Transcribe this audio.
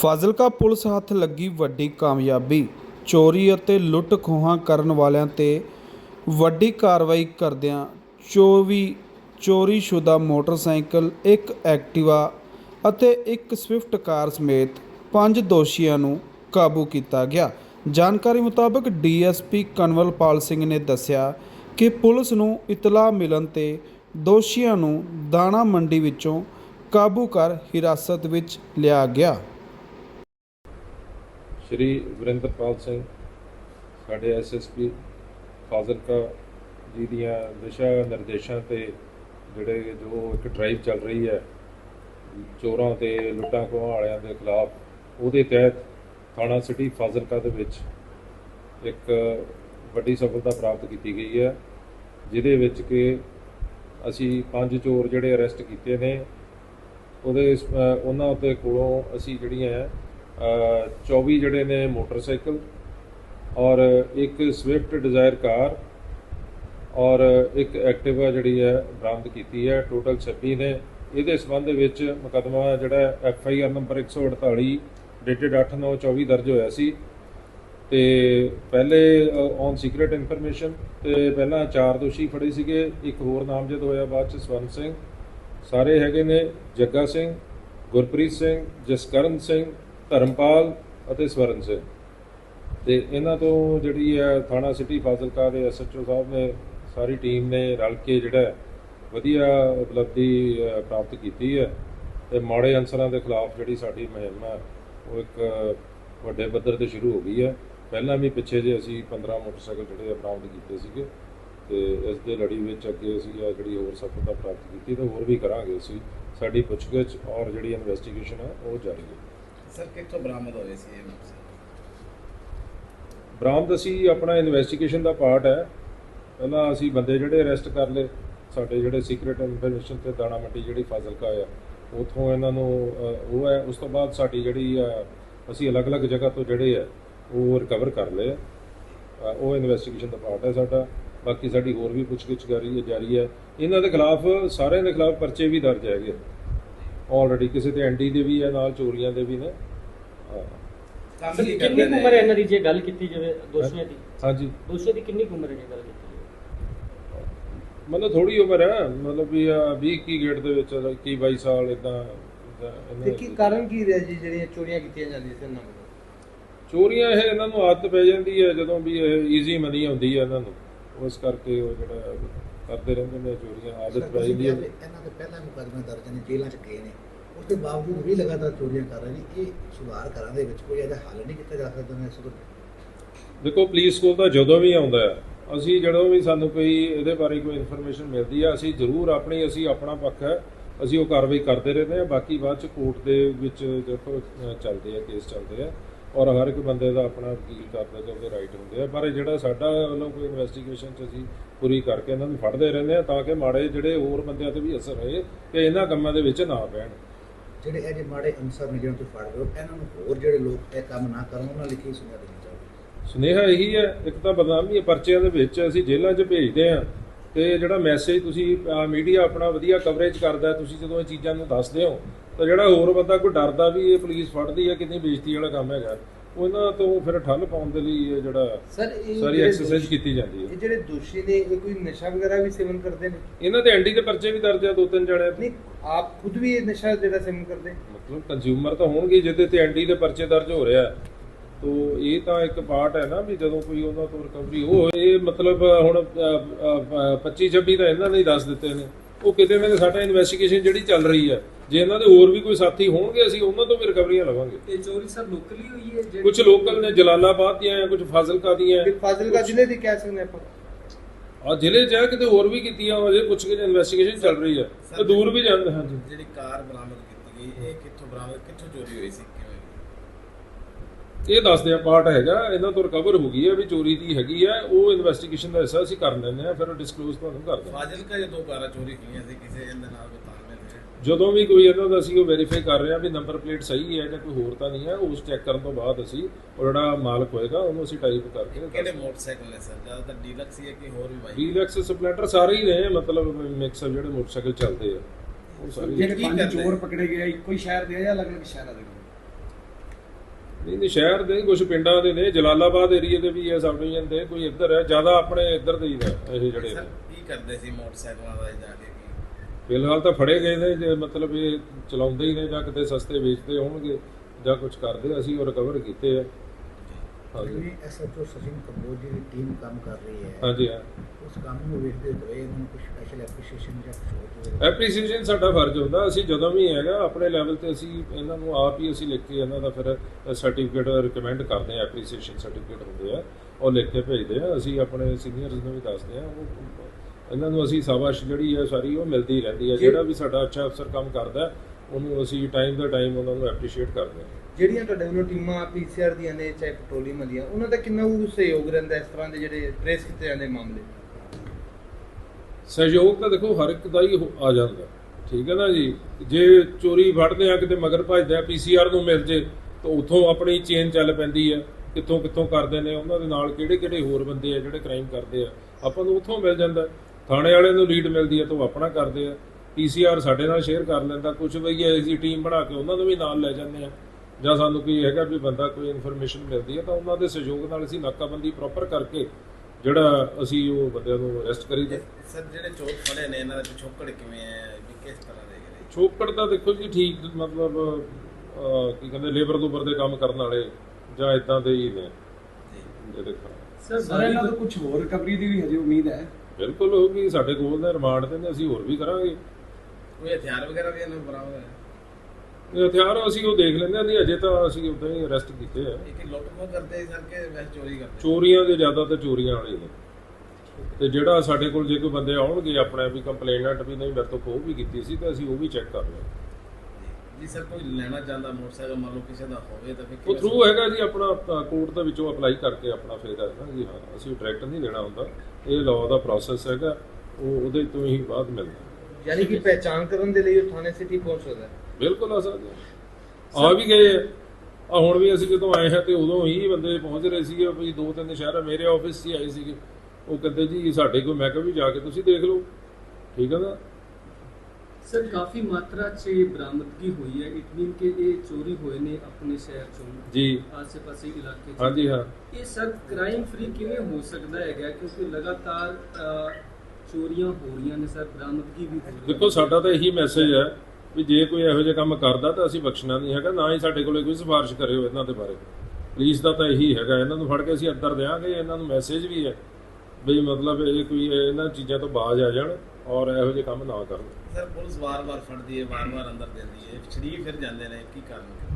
Fazilka police ਹੱਥ ਲੱਗੀ ਵੱਡੀ ਕਾਮਯਾਬੀ। ਚੋਰੀ ਅਤੇ ਲੁੱਟ ਖੋਹਾਂ ਕਰਨ ਵਾਲਿਆਂ ਤੇ ਵੱਡੀ ਕਾਰਵਾਈ ਕਰਦਿਆਂ 24 ਚੋਰੀशुदा ਮੋਟਰਸਾਈਕਲ, ਇੱਕ ਐਕਟਿਵਾ ਅਤੇ ਇੱਕ ਸਵਿਫਟ ਕਾਰ ਸਮੇਤ ਪੰਜ ਦੋਸ਼ੀਆਂ ਨੂੰ ਕਾਬੂ ਕੀਤਾ ਗਿਆ। ਜਾਣਕਾਰੀ ਮੁਤਾਬਕ ਡੀਐਸਪੀ ਕਨਵਲਪਾਲ ਸਿੰਘ ਨੇ ਦੱਸਿਆ ਕਿ ਪੁਲਿਸ ਨੂੰ ਇਤਲਾਹ ਮਿਲਣ ਤੇ ਦੋਸ਼ੀਆਂ ਨੂੰ ਦਾਣਾ ਮੰਡੀ ਵਿੱਚੋਂ ਕਾਬੂ ਕਰ ਹਿਰਾਸਤ ਵਿੱਚ ਲਿਆ ਗਿਆ। ਸ਼੍ਰੀ ਵਰਿੰਦਰਪਾਲ ਸਿੰਘ, ਸਾਡੇ ਐਸਐਸਪੀ ਫਾਜ਼ਿਲਕਾ ਜੀ ਦੀਆਂ ਦਿਸ਼ਾ ਨਿਰਦੇਸ਼ਾਂ ਤੇ ਜਿਹੜੇ ਜੋ ਇੱਕ ਡਰਾਈਵ ਚੱਲ ਰਹੀ ਹੈ, ਚੋਰਾਂ ਤੇ ਲੁੱਟਾਂ ਖੋਹਾਂ ਵਾਲਿਆਂ ਦੇ ਖਿਲਾਫ, ਉਹਦੇ ਤਹਿਤ ਥਾਣਾ ਸਿਟੀ ਫਾਜ਼ਿਲਕਾ ਦੇ ਵਿੱਚ ਇੱਕ ਵੱਡੀ ਸਫਲਤਾ ਪ੍ਰਾਪਤ ਕੀਤੀ ਗਈ ਹੈ, ਜਿਹਦੇ ਵਿੱਚ ਕਿ ਅਸੀਂ ਪੰਜ ਚੋਰ ਜਿਹੜੇ ਅਰੈਸਟ ਕੀਤੇ ਨੇ, ਉਹਦੇ ਉਹਨਾਂ ਦੇ ਕੋਲੋਂ ਅਸੀਂ ਜਿਹੜੀਆਂ 24 ਜਿਹੜੇ ਨੇ ਮੋਟਰਸਾਈਕਲ ਔਰ ਇੱਕ ਸਵਿਫਟ ਡਿਜ਼ਾਇਰ ਕਾਰ ਔਰ ਇੱਕ ਐਕਟਿਵਾ ਜਿਹੜੀ ਹੈ ਬਰਾਮਦ ਕੀਤੀ ਹੈ, ਟੋਟਲ 26 ਨੇ। ਇਹਦੇ ਸੰਬੰਧ ਵਿੱਚ ਮੁਕੱਦਮਾ ਜਿਹੜਾ F I R number 148 dated 8/9/24 ਦਰਜ ਹੋਇਆ ਸੀ। ਤੇ ਪਹਿਲੇ ਔਨ ਸੀਕ੍ਰੀਟ ਇਨਫੋਰਮੇਸ਼ਨ ਤੇ ਪਹਿਲਾਂ ਚਾਰ ਦੋਸ਼ੀ ਫੜੇ ਸੀਗੇ। ਇੱਕ ਹੋਰ ਨਾਮਜ਼ਦ ਹੋਇਆ ਬਾਅਦ ਚ ਸਵਰਨ ਸਿੰਘ। ਸਾਰੇ ਹੈਗੇ ਨੇ, ਜੱਗਾ ਸਿੰਘ, ਗੁਰਪ੍ਰੀਤ ਸਿੰਘ, ਜਸਕਰਨ ਸਿੰਘ ਧਰਮਪਾਲ ਅਤੇ ਸਵਰਨ ਸਿੰਘ। ਤੇ ਇਹਨਾਂ ਤੋਂ ਜਿਹੜੀ ਹੈ ਥਾਣਾ ਸਿਟੀ ਫਾਜ਼ਿਲਕਾ ਦੇ ਐਸਐਚਓ ਸਾਹਿਬ ਨੇ ਸਾਰੀ ਟੀਮ ਨੇ ਰਲ ਕੇ ਜਿਹੜਾ ਵਧੀਆ ਉਪਲਬਧੀ ਪ੍ਰਾਪਤ ਕੀਤੀ ਹੈ। ਤੇ ਮਾੜੇ ਅਨਸਰਾਂ ਦੇ ਖਿਲਾਫ ਜਿਹੜੀ ਸਾਡੀ ਮੁਹਿੰਮ ਹੈ, ਉਹ ਇੱਕ ਵੱਡੇ ਪੱਧਰ ਤੇ ਸ਼ੁਰੂ ਹੋ ਗਈ ਹੈ। ਪਹਿਲਾਂ ਵੀ ਪਿੱਛੇ ਜੇ ਅਸੀਂ 15 ਮੋਟਰਸਾਈਕਲ ਜਿਹੜੇ ਬਰਾਮਦ ਕੀਤੇ ਸੀਗੇ, ਤੇ ਇਸ ਦੇ ਲੜੀ ਵਿੱਚ ਅੱਗੇ ਅਸੀਂ ਆ ਜਿਹੜੀ ਹੋਰ ਸਫਲਤਾ ਪ੍ਰਾਪਤ ਕੀਤੀ, ਤੇ ਹੋਰ ਵੀ ਕਰਾਂਗੇ ਅਸੀਂ। ਸਾਡੀ ਪੁੱਛਗਿੱਛ ਔਰ ਜਿਹੜੀ ਇਨਵੈਸਟੀਗੇਸ਼ਨ ਹੈ, ਉਹ ਜਾਰੀ ਹੈ। ਸਰ, ਕਿੱਥੋਂ ਬਰਾਮਦ ਹੋਏ ਸੀ ਬਰਾਮਦ ਅਸੀਂ ਆਪਣਾ ਇਨਵੈਸਟੀਗੇਸ਼ਨ ਦਾ ਪਾਰਟ ਹੈ। ਪਹਿਲਾਂ ਅਸੀਂ ਬੰਦੇ ਜਿਹੜੇ ਅਰੈਸਟ ਕਰ ਲਏ, ਸਾਡੇ ਜਿਹੜੇ ਸੀਕ੍ਰੀਟ ਇਨਫੋਰਮੇਸ਼ਨ ਤੇ ਦਾਣਾ ਮੰਡੀ ਜਿਹੜੀ ਫਾਜ਼ਿਲਕਾ ਆ, ਉਥੋਂ ਇਹਨਾਂ ਨੂੰ ਉਹ ਹੈ, ਉਸ ਤੋਂ ਬਾਅਦ ਸਾਡੀ ਜਿਹੜੀ ਆ ਅਸੀਂ ਅਲੱਗ-ਅਲੱਗ ਜਗ੍ਹਾ ਤੋਂ ਜਿਹੜੇ ਆ, ਉਹ ਰਿਕਵਰ ਕਰ ਲਏ ਉਹ ਇਨਵੈਸਟੀਗੇਸ਼ਨ ਦਾ ਪਾਰਟ ਹੈ ਸਾਡਾ। ਬਾਕੀ ਸਾਡੀ ਹੋਰ ਵੀ ਪੁੱਛਗਿੱਛ ਜਾਰੀ ਹੈ ਜਾਰੀ ਹੈ। ਇਹਨਾਂ ਦੇ ਖਿਲਾਫ, ਸਾਰਿਆਂ ਦੇ ਖਿਲਾਫ ਪਰਚੇ ਵੀ ਦਰਜ ਹੈਗੇ ਆਲਰੇਡੀ ਕਿਸੇ ਤੇ ਐਨਡੀ ਦੇ ਵੀ ਹੈ ਨਾਲ ਚੋਰੀਆਂ ਦੇ ਵੀ ਨੇ। ਕਿੰਨੀ ਕੁ ਉਮਰ ਹੈ ਇਹਨਾਂ ਦੀ ਜੇ ਗੱਲ ਕੀਤੀ ਜਾਵੇ ਦੋਸ਼ੀਆਂ ਦੀ? ਹਾਂਜੀ। ਦੋਸ਼ੀਆਂ ਦੀ ਕਿੰਨੀ ਕੁ ਉਮਰ ਹੈ ਜੇ ਗੱਲ ਕੀਤੀ ਜਾਵੇ? ਮਤਲਬ ਥੋੜੀ ਉਮਰ ਹੈ ਮਤਲਬ ਵੀ 20 ਕੀ ਗੇਟ ਦੇ ਵਿੱਚ 21 22 ਸਾਲ ਇਦਾਂ ਤੇ ਕੀ ਕਾਰਨ ਕੀ ਰਿਹਾ ਜੀ ਜਿਹੜੀਆਂ ਚੋਰੀਆਂ ਕੀਤੀਆਂ ਜਾਂਦੀਆਂ ਸੀ ਇਹਨਾਂ ਵੱਲੋਂ? ਚੋਰੀਆਂ ਇਹ ਇਹਨਾਂ ਨੂੰ ਆਦਤ ਪੈ ਜਾਂਦੀ ਹੈ ਜਦੋਂ ਵੀ ਇਹ ਈਜ਼ੀ ਮਨੀ ਆਉਂਦੀ ਹੈ ਇਹਨਾਂ ਨੂੰ ਉਸ ਕਰਕੇ ਉਹ ਜਿਹੜਾ ਕਰਦੇ ਰਹਿੰਦੇ ਨੇ ਚੋਰੀਆਂ ਆਦਤ ਪੈ ਜਾਂਦੀ ਹੈ ਇਹਨਾਂ ਦੇ ਪਹਿਲਾਂ ਮੁਕੱਦਮੇ ਦਰਜ ਨੇ ਜੇਲ੍ਹਾਂ 'ਚ ਗਏ ਨੇ। ਉਸ ਦੇ ਬਾਵਜੂਦ ਵੀ ਲਗਾਤਾਰ ਚੋਰੀਆਂ ਕਰ ਰਹੇ ਨੇ ਇਹ ਸੁਧਾਰ ਕਰਾਂ ਦੇ ਵਿੱਚ ਕੋਈ ਇਹਦਾ ਹੱਲ ਨਹੀਂ ਕੀਤਾ ਜਾ ਸਕਦਾ ਇਸ ਤੋਂ ਦੇਖੋ ਪੁਲਿਸ ਕੋਲ ਤਾਂ ਜਦੋਂ ਵੀ ਆਉਂਦਾ ਹੈ ਅਸੀਂ ਜਦੋਂ ਵੀ ਸਾਨੂੰ ਕੋਈ ਇਹਦੇ ਬਾਰੇ ਕੋਈ ਇਨਫੋਰਮੇਸ਼ਨ ਮਿਲਦੀ ਹੈ ਅਸੀਂ ਜ਼ਰੂਰ ਆਪਣੀ ਅਸੀਂ ਆਪਣਾ ਪੱਖ ਹੈ ਅਸੀਂ ਉਹ ਕਾਰਵਾਈ ਕਰਦੇ ਰਹਿੰਦੇ ਹਾਂ ਬਾਕੀ ਬਾਅਦ ਚ ਕੋਰਟ ਦੇ ਵਿੱਚ ਦੇਖੋ ਚੱਲਦੇ ਆ ਕੇਸ ਚੱਲਦੇ ਆ। ਔਰ ਹਰ ਇੱਕ ਬੰਦੇ ਦਾ ਆਪਣਾ ਵਕੀਲ ਕਰਦਾ ਤੇ ਉਹਦੇ ਰਾਈਟ ਹੁੰਦੇ ਆ। ਪਰ ਜਿਹੜਾ ਸਾਡਾ ਵੱਲੋਂ ਕੋਈ ਇਨਵੈਸਟੀਗੇਸ਼ਨ ਚ ਅਸੀਂ ਪੂਰੀ ਕਰਕੇ ਇਹਨਾਂ ਨੂੰ ਫੜਦੇ ਰਹਿੰਦੇ ਆ ਤਾਂ ਕਿ ਮਾੜੇ ਜਿਹੜੇ ਹੋਰ ਬੰਦਿਆਂ ਤੇ ਵੀ ਅਸਰ ਰਹੇ ਕਿ ਇਹਨਾਂ ਕੰਮਾਂ ਦੇ ਵਿੱਚ ਨਾ ਪੈਣ। ਜਿਹੜੇ ਇਹ ਜੇ ਮਾੜੇ ਅਨਸਰ ਨੇ ਜਿਹਨਾਂ ਤੋਂ ਫੜ ਹੋ ਇਹਨਾਂ ਨੂੰ ਹੋਰ ਜਿਹੜੇ ਲੋਕ ਇਹ ਕੰਮ ਨਾ ਕਰਨ ਉਹਨਾਂ ਲਈ ਕੀ ਸੁਝਾਅ ਦੇਣਾ ਚਾਹੋਗੇ? ਸੁਨੇਹਾ ਇਹੀ ਹੈ ਇੱਕ ਤਾਂ ਬਦਨਾਮੀ ਹੈ ਪਰਚਿਆਂ ਦੇ ਵਿੱਚ ਅਸੀਂ ਜੇਲ੍ਹਾਂ 'ਚ ਭੇਜਦੇ ਆ ਤੇ ਜਿਹੜਾ ਮੈਸੇਜ ਤੁਸੀਂ ਮੀਡੀਆ ਆਪਣਾ ਵਧੀਆ ਕਵਰੇਜ ਕਰਦਾ ਤੁਸੀਂ ਜਦੋਂ ਇਹ ਚੀਜ਼ਾਂ ਨੂੰ ਦੱਸਦੇ ਹੋ ਤਾਂ ਜਿਹੜਾ ਹੋਰ ਬੰਦਾ ਕੋਈ ਡਰਦਾ ਵੀ ਇਹ ਪੁਲਿਸ ਫੜਦੀ ਹੈ ਕਿੰਨੀ ਬੇਇੱਜ਼ਤੀ ਵਾਲਾ ਕੰਮ ਹੈਗਾ ਉਹਨਾਂ ਤੋਂ ਫਿਰ ਠੱਲ ਪਾਉਣ ਦੇ ਲਈ ਇਹ ਜਿਹੜਾ ਸਰ ਐਕਸਰਸਾਈਜ਼ ਕੀਤੀ ਜਾਂਦੀ ਹੈ। ਇਹ ਜਿਹੜੇ ਦੋਸ਼ੀ ਨੇ ਇਹ ਕੋਈ ਨਸ਼ਾ ਵਗੈਰਾ ਵੀ ਸੇਵਨ ਕਰਦੇ ਨੇ? ਇਹਨਾਂ ਤੇ ਐਂਡੀ ਦੇ ਪਰਚੇ ਵੀ ਦਰਜ ਆ ਦੋ ਤਿੰਨ ਜਣਿਆਂ ਤੇ ਨਹੀਂ ਆਪ ਖੁਦ ਵੀ ਇਹ ਨਸ਼ਾ ਜਿਹੜਾ ਸੇਵਨ ਕਰਦੇ? ਮਤਲਬ ਕੰਜ਼ਿਊਮਰ ਤਾਂ ਹੋਣਗੇ ਜਿਹਦੇ ਤੇ ਐਂਡੀ ਦੇ ਪਰਚੇ ਦਰਜ ਹੋ ਰਿਹਾ ਤੋ ਇਹ ਤਾਂ ਇੱਕ ਪਾਰਟ ਹੈ ਨਾ ਵੀ ਜਦੋਂ ਕੋਈ ਉਹਨਾਂ ਤੋਂ ਰਿਕਵਰੀ ਹੋ ਇਹ ਮਤਲਬ ਹੁਣ 25 26 ਤਾਂ ਇਹਨਾਂ ਨੇ ਹੀ ਦੱਸ ਦਿੱਤੇ ਨੇ। ਉਹ ਕਿਤੇ ਨਾ ਕਿਤੇ ਸਾਡਾ ਇਨਵੈਸਟੀਗੇਸ਼ਨ ਜਿਹੜੀ ਚੱਲ ਰਹੀ ਹੈ ਜੇ ਇਹਨਾਂ ਦੇ ਹੋਰ ਵੀ ਕੋਈ ਸਾਥੀ ਹੋਣਗੇ ਅਸੀਂ ਉਹਨਾਂ ਤੋਂ ਵੀ ਰਿਕਵਰੀਆਂ ਲਵਾਂਗੇ। ਇਹ ਚੋਰੀ ਸਰ ਲੋਕਲੀ ਹੋਈ ਹੈ ਜਿਹੜੀ ਕੁਝ ਲੋਕਲ ਨੇ ਜਲਾਲਾਬਾਦ ਦੀਆਂ ਕੁਝ ਫਾਜ਼ਿਲਕਾ ਦੀਆਂ। ਫਿਰ ਫਾਜ਼ਿਲਕਾ ਜ਼ਿਲ੍ਹੇ ਦੀ ਕਹਿ ਸਕਦੇ ਆਪਾਂ। ਆ ਜ਼ਿਲ੍ਹੇ ਚ ਆ ਕਿਤੇ ਹੋਰ ਵੀ ਕੀਤੀਆਂ ਅਜੇ ਪੁੱਛ ਕੇ ਇਨਵੈਸਟੀਗੇਸ਼ਨ ਚੱਲ ਰਹੀ ਹੈ। ਤੇ ਦੂਰ ਵੀ ਜਾਂਦੇ ਹਾਂਜੀ। ਜਿਹੜੀ ਕਾਰ ਬਰਾਮਦ ਕੀਤੀ ਗਈ ਇਹ ਕਿੱਥੋਂ ਬਰਾਮਦ ਕਿੱਥੋਂ ਚੋਰੀ ਹੋਈ ਸੀ ਇਹ ਦੱਸਦੇ ਆ ਪਾਰਟ ਹੈਗਾ ਇਹਨਾਂ ਤੋਂ ਰਿਕਵਰ ਹੋ ਗਈ ਹੈ ਵੀ ਚੋਰੀ ਦੀ ਹੈਗੀ ਹੈ ਉਹ ਇਨਵੈਸਟੀਗੇਸ਼ਨ ਦਾ ਹਿੱਸਾ ਅਸੀਂ ਕਰ ਲੈਂਦੇ ਆ ਫਿਰ ਡਿਸਕਲੋਜ਼ ਤੁਹਾਨੂੰ ਕਰ ਦਿੰਦੇ। ਫਾਜ਼ਿਲਕਾ ਜਦੋਂ ਕਾਰਾਂ ਚੋਰੀ ਹੋਈਆਂ ਸੀ ਕਿਸੇ ਇਹਦੇ ਨਾਲ ਹੈ? ਜਦੋਂ ਵੀ ਕੋਈ ਇਹਨਾਂ ਦਾ ਅਸੀਂ ਉਹ ਵੈਰੀਫਾਈ ਕਰ ਰਹੇ ਆ ਵੀ ਨੰਬਰ ਪਲੇਟ ਸਹੀ ਹੈ ਜਾਂ ਕੋਈ ਹੋਰ ਤਾਂ ਨਹੀਂ ਹੈ ਉਸ ਚੈੱਕ ਕਰਨ ਤੋਂ ਬਾਅਦ ਅਸੀਂ ਉਹ ਜਿਹੜਾ ਮਾਲਕ ਹੋਏਗਾ ਉਹਨੂੰ ਅਸੀਂ ਟਾਈਪ ਕਰਕੇ ਕਿਹੜੇ ਮੋਟਰਸਾਈਕਲ ਨੇ ਸਰ? ਜ਼ਿਆਦਾਤਰ ਡੀਲਕਸ ਹੀ ਹੈ ਕਿ ਹੋਰ ਵੀ ਬਾਈਕ? ਡੀਲੈਕਸ ਸਪਲੈਂਡਰ ਸਾਰੇ ਹੀ ਨੇ ਮਤਲਬ ਮਿਕਸ ਜਿਹੜੇ ਮੋਟਰਸਾਈਕਲ ਚੱਲਦੇ ਆ। ਉਹ ਸਾਰੇ ਜਿਹੜੇ ਪੰਜ ਚੋਰ ਪਕੜੇ ਗਏ ਇੱਕੋ ਹੀ ਸ਼ਹਿਰ ਦੇ ਜਾਂ ਅਲੱਗ-ਅਲੱਗ ਸ਼ਹਿਰਾਂ ਦੇ ਨਹੀਂ ਨਹੀਂ ਸ਼ਹਿਰ ਦੇ ਕੁਝ ਪਿੰਡਾਂ ਦੇ ਨੇ ਜਲਾਲਾਬਾਦ ਏਰੀਆ ਦੇ ਵੀ ਇਹ ਸਬ ਡਿਵੀਜ਼ਨ ਦੇ ਕੋਈ ਇੱਧਰ ਹੈ ਜ਼ਿਆਦਾ ਆਪਣੇ ਇੱਧਰ ਦੇ ਹੀ ਨੇ ਇਹ ਜਿਹੜੇ ਸਰ ਕੀ ਕਰਦੇ ਸੀ ਮੋਟਰਸਾਈਕਲਾਂ ਦਾ ਜਾ ਕੇ? ਫਿਲਹਾਲ ਤਾਂ ਫੜੇ ਗਏ ਨੇ ਜੇ ਮਤਲਬ ਇਹ ਚਲਾਉਂਦੇ ਹੀ ਨੇ ਜਾਂ ਕਿਤੇ ਸਸਤੇ ਵੇਚਦੇ ਹੋਣਗੇ ਜਾਂ ਕੁਝ ਕਰਦੇ ਅਸੀਂ ਉਹ ਰਿਕਵਰ ਕੀਤੇ ਆ। ਜਿਵੇਂ ਐਸਐਚਓ ਸਚਿਨ ਕੰਬੋਜ ਜੀ ਦੀ ਟੀਮ ਕੰਮ ਕਰ ਰਹੀ ਹੈ ਹਾਂਜੀ ਹਾਂ। ਉਸ ਕੰਮ ਨੂੰ ਵੇਖਦੇ ਹੋਏ ਇਹਨਾਂ ਨੂੰ ਕੁਝ ਸਪੈਸ਼ਲ ਐਪਰੀਸ਼ੀਏਸ਼ਨ ਜਾਂ ਕੁਝ ਹੋਰ ਜੋ ਐਪਰੀਸੀਏਸ਼ਨ ਸਾਡਾ ਫਰਜ਼ ਹੁੰਦਾ ਅਸੀਂ ਜਦੋਂ ਵੀ ਹੈਗਾ ਆਪਣੇ ਲੈਵਲ ਤੇ ਅਸੀਂ ਇਹਨਾਂ ਨੂੰ ਆਪ ਹੀ ਅਸੀਂ ਲਿਖ ਕੇ ਇਹਨਾਂ ਦਾ ਫਿਰ ਸਰਟੀਫਿਕੇਟ ਰਿਕਮੈਂਡ ਕਰਦੇ ਆ ਐਪਰੀਸੀਏਸ਼ਨ ਸਰਟੀਫਿਕੇਟ ਹੁੰਦੇ ਆ ਉਹ ਲਿਖ ਕੇ ਭੇਜਦੇ ਆ ਅਸੀਂ ਆਪਣੇ ਸੀਨੀਅਰਸ ਨੂੰ ਵੀ ਦੱਸਦੇ ਆ ਉਹ ਇਹਨਾਂ ਨੂੰ ਅਸੀਂ ਸ਼ਾਬਾਸ਼ ਜਿਹੜੀ ਹੈ ਸਾਰੀ ਉਹ ਮਿਲਦੀ ਰਹਿੰਦੀ ਹੈ ਜਿਹੜਾ ਵੀ ਸਾਡਾ ਅੱਛਾ ਅਫਸਰ ਕੰਮ ਕਰਦਾ ਉਹਨੂੰ ਅਸੀਂ ਟਾਈਮ ਦਾ ਟਾਈਮ ਉਹਨਾਂ ਨੂੰ ਐਪਰੀਸ਼ੀਏਟ ਕਰਦੇ ਹਾਂ। ਜਿਹੜੀਆਂ ਤੁਹਾਡੇ ਵੱਲੋਂ ਟੀਮਾਂ ਪੀਸੀਆਰ ਦੀਆਂ ਨੇ, ਚਾਹੇ ਪੈਟਰੋਲਿੰਗ ਦੀਆਂ, ਉਹਨਾਂ ਦਾ ਕਿੰਨਾ ਕੁ ਸਹਿਯੋਗ ਰਹਿੰਦਾ ਇਸ ਤਰ੍ਹਾਂ ਦੇ ਜਿਹੜੇ ਟ੍ਰੇਸ ਕੀਤੇ ਜਾਂਦੇ ਮਾਮਲੇ? ਸਹਿਯੋਗ ਤਾਂ ਦੇਖੋ, ਹਰ ਇੱਕ ਦਾ ਹੀ ਹੋ- ਆ ਜਾਂਦਾ। ਠੀਕ ਹੈ ਨਾ ਜੀ? ਜੇ ਚੋਰੀ ਫੜਦੇ ਆ, ਕਿਤੇ ਮਗਰ ਭੱਜਦੇ ਆ ਪੀਸੀਆਰ ਨੂੰ ਮਿਲ ਜੇ, ਤਾਂ ਉਥੋਂ ਆਪਣੀ ਚੇਨ ਚੱਲ ਪੈਂਦੀ ਹੈ। ਕਿੱਥੋਂ ਕਿੱਥੋਂ ਕਰਦੇ ਨੇ, ਉਹਨਾਂ ਦੇ ਨਾਲ ਕਿਹੜੇ ਕਿਹੜੇ ਹੋਰ ਬੰਦੇ ਆ ਜਿਹੜੇ ਕ੍ਰਾਈਮ ਕਰਦੇ ਆ। ਆਪਾਂ ਨੂੰ ਉਥੋਂ ਮਿਲ ਜਾਂਦਾ। ਥਾਣੇ ਵਾਲਿਆਂ ਨੂੰ ਲੀਡ ਮਿਲਦੀ ਹੈ, ਤਾਂ ਉਹ ਆਪਣਾ ਕਰਦੇ ਆ। ਪੀਸੀਆਰ ਸਾਡੇ ਨਾਲ ਸ਼ੇਅਰ ਕਰ ਲੈਂਦਾ। ਕੁਝ ਵੀ ਐਸੀ ਟੀਮ ਬਣਾ ਕੇ ਉਹਨਾਂ ਨੂੰ ਵੀ ਨਾਲ ਲੈ ਜਾਂਦੇ ਆ। ਜਾਂ ਸਾਨੂੰ ਕੋਈ ਹੈਗਾ ਵੀ ਬੰਦਾ ਕੋਈ ਇਨਫੋਰਮੇਸ਼ਨ ਮਿਲਦੀ ਹੈ ਤਾਂ ਉਹਨਾਂ ਦੇ ਸਹਿਯੋਗ ਨਾਲ ਅਸੀਂ ਨਾਕਾਬੰਦੀ ਪ੍ਰੋਪਰ ਕਰਕੇ ਜਿਹੜਾ ਅਸੀਂ ਉਹ ਬੰਦਿਆਂ ਨੂੰ ਅਰੈਸਟ ਕਰੀਦਾ ਸਰ ਜਿਹੜੇ ਚੋਰ ਫੜੇ ਨੇ ਇਹਨਾਂ ਦਾ ਪਿਛੋਕੜ ਕਿਵੇਂ ਹੈ? ਵੀ ਕਿਸ ਤਰ੍ਹਾਂ ਦੇ ਗਏ ਛੋਕੜ ਤਾਂ ਦੇਖੋ ਜੀ ਠੀਕ ਮਤਲਬ ਕੀ ਕਹਿੰਦੇ ਲੇਬਰ ਲੂਬਰ ਦੇ ਕੰਮ ਕਰਨ ਵਾਲੇ ਜਾਂ ਇਦਾਂ ਦੇ ਹੀ ਨੇ। ਜਿਹੜੇ ਸਰ ਸਰ ਇਹਨਾਂ ਤੋਂ ਕੁਝ ਹੋਰ ਰਿਕਵਰੀ ਦੀ ਵੀ ਹਜੇ ਉਮੀਦ ਹੈ? ਬਿਲਕੁਲ ਹੋਊਗੀ ਸਾਡੇ ਕੋਲ ਦੇ ਰਿਮਾਂਡ ਤੇ ਅਸੀਂ ਹੋਰ ਵੀ ਕਰਾਂਗੇ। ਕੋਈ ਹਥਿਆਰ ਵਗੈਰਾ ਵੀ ਇਹਨਾਂ ਬਰਾਮਦ ਹੈ ਹਥਿਆਰ ਅਸੀਂ ਉਹ ਦੇਖ ਲੈਂਦੇ ਹਾਂ ਨਹੀਂ ਅਜੇ ਤਾਂ ਅਸੀਂ ਉਦਾਂ ਹੀ ਅਰੈਸਟ ਕੀਤੇ ਆ। ਇਹ ਕਿ ਲੁੱਟ ਖੋਹ ਕਰਦੇ ਸਰ ਕਿ ਵੈਸੇ ਚੋਰੀ ਕਰਦੇ? ਚੋਰੀਆਂ ਦੇ ਜ਼ਿਆਦਾ ਤਾਂ ਚੋਰੀਆਂ ਵਾਲੇ ਨੇ। ਤੇ ਜਿਹੜਾ ਸਾਡੇ ਕੋਲ ਜੇ ਕੋਈ ਬੰਦੇ ਆਉਣਗੇ ਆਪਣੇ ਵੀ ਕੰਪਲੇਨੈਂਟ ਵੀ ਨਹੀਂ ਮੇਰੇ ਤੋਂ ਖੋਹ ਵੀ ਕੀਤੀ ਸੀ ਤਾਂ ਅਸੀਂ ਉਹ ਵੀ ਚੈੱਕ ਕਰ ਲਵਾਂਗੇ ਜੀ ਸਰ ਕੋਈ ਲੈਣਾ ਚਾਹੁੰਦਾ ਮੋਟਰਸਾਈਕਲ ਮੰਨ ਲਓ ਕਿਸੇ ਦਾ ਹੋਵੇ ਤਾਂ ਫਿਰ ਉਹ ਥਰੂ ਹੈਗਾ ਜੀ ਆਪਣਾ ਕੋਰਟ ਦੇ ਵਿੱਚੋਂ ਅਪਲਾਈ ਕਰਕੇ ਆਪਣਾ ਫੇਰ ਹੈ ਜੀ ਹਾਂ। ਅਸੀਂ ਡਾਇਰੈਕਟ ਨਹੀਂ ਦੇਣਾ ਹੁੰਦਾ। ਇਹ ਲਾਅ ਦਾ ਪ੍ਰੋਸੈਸ ਹੈਗਾ ਉਹ ਉਹਦੇ ਤੋਂ ਹੀ ਬਾਅਦ ਮਿਲਦਾ। ਯਾਨੀ ਕਿ ਪਹਿਚਾਣ ਕਰਨ ਦੇ ਲਈ ਉਹ ਥਾਣੇ ਸਿਟੀ ਪਹੁੰਚ ਸਕਦਾ। ਹੈ ਬਿਲਕੁਲ ਆ ਸਕਦੇ ਆ। ਵੀ ਗਏ ਆ। ਹੁਣ ਵੀ ਅਸੀਂ ਜਦੋਂ ਆਏ ਹਾਂ ਤੇ ਉਦੋਂ ਹੀ ਬੰਦੇ ਪਹੁੰਚ ਰਹੇ ਸੀਗੇ ਵੀ ਦੋ ਤਿੰਨ ਸ਼ਹਿਰ ਮੇਰੇ ਆਫਿਸ 'ਚ ਆਏ ਸੀਗੇ। ਉਹ ਕਹਿੰਦੇ ਜੀ ਸਾਡੇ ਕੋਲ ਮੈਂ ਕਿਹਾ ਵੀ ਜਾ ਕੇ ਤੁਸੀਂ ਦੇਖ ਲਓ। ਠੀਕ ਹੈ ਨਾ? ਸਰ ਕਾਫੀ ਮਾਤਰਾ 'ਚ ਬਰਾਮਦਗੀ ਹੋਈ ਹੈ। ਇਟ ਮੀਨ ਕਿ ਇਹ ਚੋਰੀ ਹੋਏ ਨੇ ਆਪਣੇ ਸ਼ਹਿਰ ਚੋਂ। ਜੀ। ਆਸੇ-ਪਾਸੇ ਇਲਾਕੇ 'ਚ। ਹਾਂਜੀ ਹਾਂ। ਇਹ ਸਰ ਕ੍ਰਾਈਮ ਫ੍ਰੀ ਕਿਵੇਂ ਹੋ ਸਕਦਾ ਹੈਗਾ? ਕਿਉਂਕਿ ਲਗਾਤਾਰ ਚੋਰੀਆਂ ਹੋ ਰਹੀਆਂ ਨੇ ਸਰ ਬਰਾਮਦਗੀ ਵੀ ਹੋ ਰਹੀ ਹੈ। ਦੇਖੋ ਸਾਡਾ ਤਾਂ ਇਹੀ ਮੈਸੇਜ ਹੈ ਵੀ ਜੇ ਕੋਈ ਇਹੋ ਜਿਹਾ ਕੰਮ ਕਰਦਾ ਤਾਂ ਅਸੀਂ ਬਖਸ਼ਣਾ ਨਹੀਂ ਹੈਗਾ, ਨਾ ਹੀ ਸਾਡੇ ਕੋਲੇ ਕੋਈ ਸਿਫਾਰਿਸ਼ ਕਰਿਓ ਇਹਨਾਂ ਦੇ ਬਾਰੇ। ਪੁਲਿਸ ਦਾ ਤਾਂ ਇਹੀ ਹੈਗਾ, ਇਹਨਾਂ ਨੂੰ ਫੜ ਕੇ ਅਸੀਂ ਅੰਦਰ ਦੇਵਾਂਗੇ ਇਹਨਾਂ ਨੂੰ ਮੈਸੇਜ ਵੀ ਹੈ ਵੀ ਮਤਲਬ ਇਹ ਕੋਈ ਇਹਨਾਂ ਚੀਜ਼ਾਂ ਤੋਂ ਬਾਜ਼ ਆ ਜਾਣ ਔਰ ਇਹੋ ਜਿਹੇ ਕੰਮ ਨਾ ਕਰਨ। ਸਰ, ਪੁਲਿਸ ਵਾਰ-ਵਾਰ ਫੜਦੀ ਹੈ, ਵਾਰ-ਵਾਰ ਅੰਦਰ ਦਿੰਦੀ ਹੈ ਸ਼ਰੀਫ ਫਿਰ ਜਾਂਦੇ ਨੇ, ਕੀ ਕਾਰਨ?